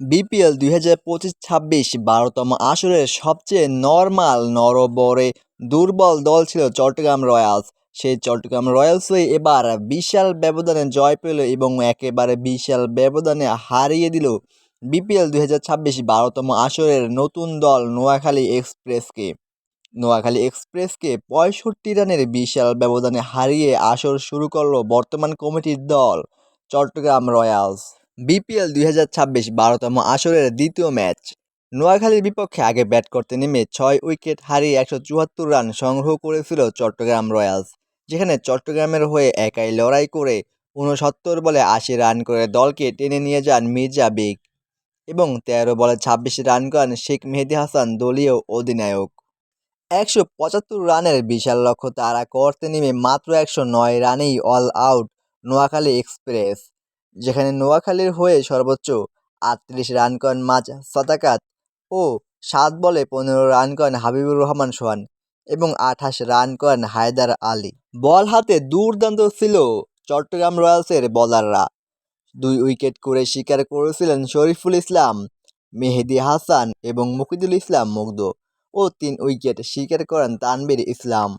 BPL দুই হাজার পঁচিশ ছাব্বিশ বারোতম আসরের সবচেয়ে নর্মাল নরবরে দুর্বল দল ছিল চট্টগ্রাম রয়্যালস। সেই চট্টগ্রাম রয়্যালসই এবার বিশাল ব্যবধানে জয় পেল এবং একেবারে বিশাল ব্যবধানে হারিয়ে দিল বিপিএল দুই হাজার ছাব্বিশ বারোতম আসরের নতুন দল নোয়াখালী এক্সপ্রেসকে। নোয়াখালী এক্সপ্রেসকে পঁয়ষট্টি রানের বিশাল ব্যবধানে হারিয়ে আসর শুরু করল বর্তমান কমিটির দল চট্টগ্রাম রয়্যালস। বিপিএল দুই হাজার ছাব্বিশ বারোতম আসরের দ্বিতীয় ম্যাচ। নোয়াখালীর বিপক্ষে আগে ব্যাট করতে নেমে ছয় উইকেট হারিয়ে একশো চুয়াত্তর রান সংগ্রহ করেছিল চট্টগ্রাম রয়্যালস, যেখানে চট্টগ্রামের হয়ে একাই লড়াই করে ঊনসত্তর বলে আশি রান করে দলকে টেনে নিয়ে যান মির্জা বিগ এবং তেরো বলে ছাব্বিশ রান করেন শেখ মেহেদি হাসান, দলীয় অধিনায়ক। একশো পঁচাত্তর রানের বিশাল লক্ষ্য তারা করতে নেমে মাত্র একশো নয় রানেই অল আউট নোয়াখালী এক্সপ্রেস। যেখানে নোয়াখালীর হয়ে সর্বোচ্চ আটত্রিশ রান করেন মাঝ সাদাকাত ও সাত বলে পনেরো রান করেন হাবিবুর রহমান সোহান এবং আঠাশ রান করেন হায়দার আলী। বল হাতে দুর্দান্ত ছিল চট্টগ্রাম রয়্যালসের বলাররা। দুই উইকেট করে শিকার করেছিলেন শরীফুল ইসলাম, মেহেদি হাসান এবং মুকিদুল ইসলাম মুগ্ধ ও তিন উইকেট শিকার করেন তানবীর ইসলাম।